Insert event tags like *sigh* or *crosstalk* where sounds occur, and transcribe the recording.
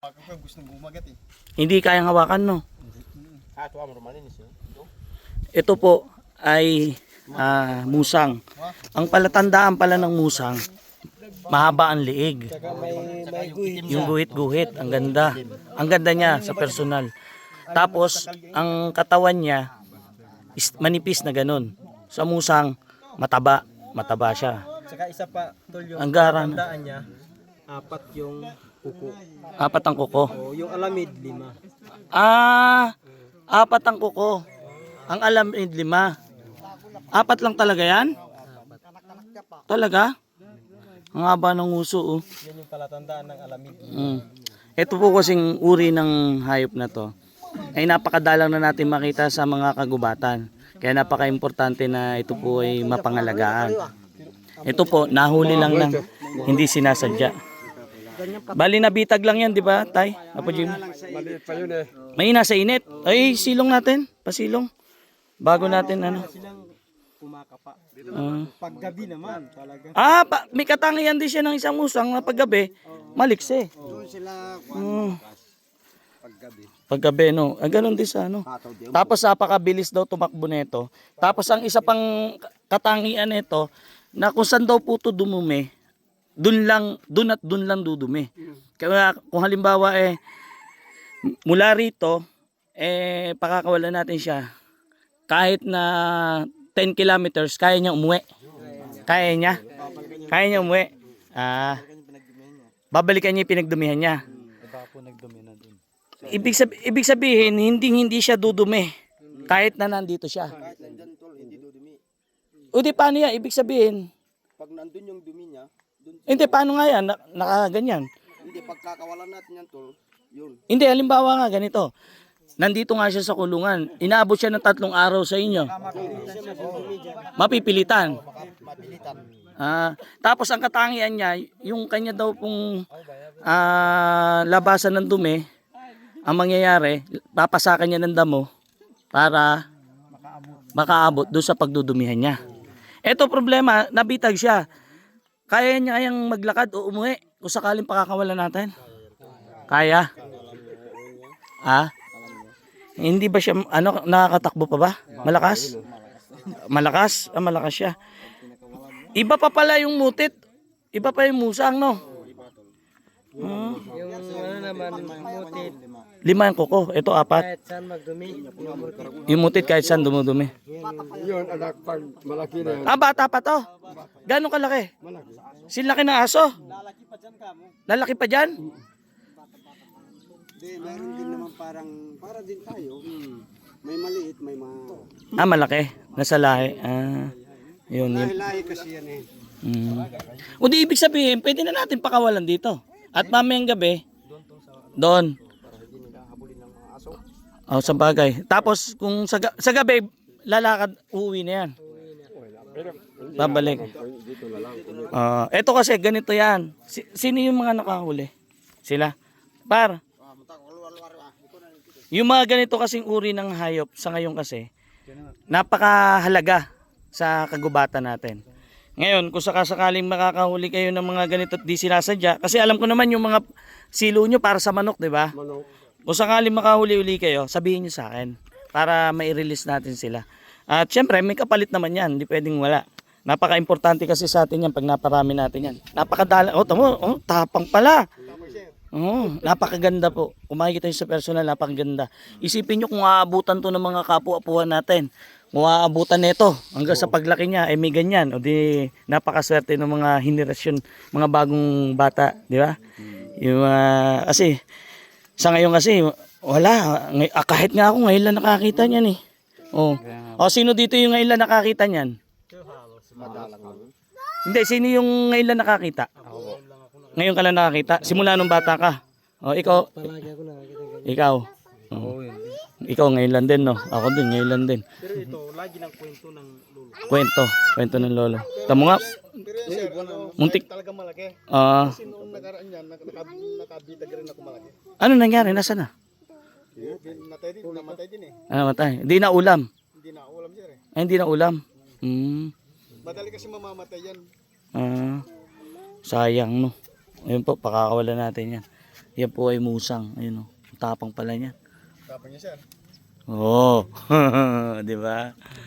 Ako ko gusto gumagat eh. Hindi kayang hawakan, no? Ah. Ito po ay ah, musang. Ang palatandaan pala ng musang, mahaba ang liig. Yung guhit-guhit, ang ganda. Ang ganda niya sa personal. Tapos, ang katawan niya, is manipis na ganun. Sa musang, mataba. Mataba siya. Saka isa pa, tol, yung Ang gara. tandaan niya, apat yung kuko. Apat ang kuko. O, yung alamid, lima. Ah, apat ang kuko. Ang alam eh, lima. Apat lang talaga yan? Talaga? Ang haba ng uso, oh. Yan yung palatandaan ng alamid. Mm. Ito po kasing uri ng hayop na to ay napakadalang na natin makita sa mga kagubatan. Kaya napaka-importante na ito po ay mapangalagaan. Ito po, nahuli lang lang, hindi sinasadya. Bali nabitag lang yan, di ba, Tay? Apo Jimmy? Maliit pa yun eh. May nasa init. Ay, silong natin. Pasilong. Bago natin, ano. Silang kumakapa. Ah. Paggabi naman, talaga. ah, pa, may katangian din siya ng isang musang na paggabi, maliksi. Doon sila Mm. paggabi. Paggabi, no? Ah, ganun din sa ano. Tapos napakabilis daw tumakbo nito. Tapos ang isa pang katangian nito na kung saan daw po ito dumumi, dun lang, dun at dun lang dudumi. Kaya kung halimbawa eh, mula rito, eh, pakakawalan natin siya. Kahit na 10 kilometers, kaya niya umuwi. Kaya niya. Kaya niya umuwi. Ah, babalikan niya yung pinagdumihan niya. Iba po nagdumi na dun. Ibig, sabi, ibig sabihin, hindi hindi siya dudumi. Kahit na nandito siya. Kahit nandyan tol, hindi dudumi. O di paano yan? Ibig sabihin, Pag nandun yung dumi niya, hindi paano nga yan? Na, nakaganyan. hindi pagkakawalan natin yan tol, yun. Hindi, halimbawa nga ganito. Nandito nga siya sa kulungan. Inaabot siya ng tatlong araw sa inyo. Mapipilitan. Ah, tapos ang katangian niya, yung kanya daw pong ah, labasan ng dumi, ang mangyayari, papasakan niya ng damo para makaabot doon sa pagdudumihan niya. Ito problema, nabitag siya. Kaya niya kayang maglakad o umuwi kung sakaling pakakawalan natin? Kaya? Ah? Hindi ba siya ano nakakatakbo pa ba? Malakas? Malakas? Ah, malakas siya. Iba pa pala yung mutit. Iba pa yung musang, no? Hmm. Yung ano naman, mutit, Lima yung kuko. Ito apat. kahit saan magdumi, yung mutit. Yung mutit kahit saan dumudumi. Yun, anak, pag malaki na yan. Ah, bata pa to. Gano'ng kalaki? Malaki. Silaki ng aso. Lalaki pa dyan ka mo. Lalaki pa dyan? Hindi, meron din naman parang, para din tayo. May maliit, may ma... Ah, malaki. Nasa lahi. Ah, yun. yun. Lahi-lahi kasi yan eh. Mm. O di ibig sabihin, pwede na natin pakawalan dito. At mamayang gabi, doon. Oh, sa bagay. Tapos kung sa, ga- sa gabi, lalakad, uuwi na yan. Babalik. Ah, eto kasi ganito yan. Si- sino yung mga nakahuli? Sila. Par. Yung mga ganito kasing uri ng hayop sa ngayon kasi, napakahalaga sa kagubatan natin. Ngayon, kung sakasakaling makakahuli kayo ng mga ganito at di sinasadya, kasi alam ko naman yung mga silo nyo para sa manok, di ba? Manok. Kung sakaling makahuli-uli kayo, sabihin nyo sa akin para mai-release natin sila. At syempre, may kapalit naman yan, hindi pwedeng wala. Napaka-importante kasi sa atin yan pag naparami natin yan. Napakadala, oh, tamo, oh, tapang pala. Oo, napakaganda po. Kung makikita nyo sa personal, napakaganda. Isipin nyo kung aabutan to ng mga kapwa-apuhan natin. Kung aabutan nito hanggang sa paglaki niya, ay may ganyan. O di, napakaswerte ng mga henerasyon, mga bagong bata, di ba? Yung, ah, kasi, sa ngayon kasi, wala. Ngay- ah, kahit nga ako, ngayon lang nakakita niyan eh. Oh. O, sino dito yung ngayon lang nakakita niyan? Hindi, sino yung ngayon lang nakakita? Ngayon ka lang nakakita? Simula nung bata ka? O, ikaw, Palagi ako nakakita ganyan. ikaw. Oh. Ikaw ngayon lang din, no? Ako din, ngayon lang din. Pero ito, lagi ng kwento ng lolo. Kwento, kwento ng lolo. Tamo nga, Pero yan sir, ano, muntik. talaga malaki. Ah, Kasi nakaraan yan, nak naka, nakabitag rin ako malaki. ano nangyari? Nasaan na? Natay din, namatay din eh. Ano matay? Hindi na ulam. Hindi na ulam sir eh. Ay, hindi na ulam. Hmm. Madali kasi mamamatay yan. Ah, sayang, no? Ayun po, pakakawalan natin yan. Yan po ay musang. Ayun o. Tapang pala niya. Tapang niya, sir. Oo. Oh. *laughs* di ba?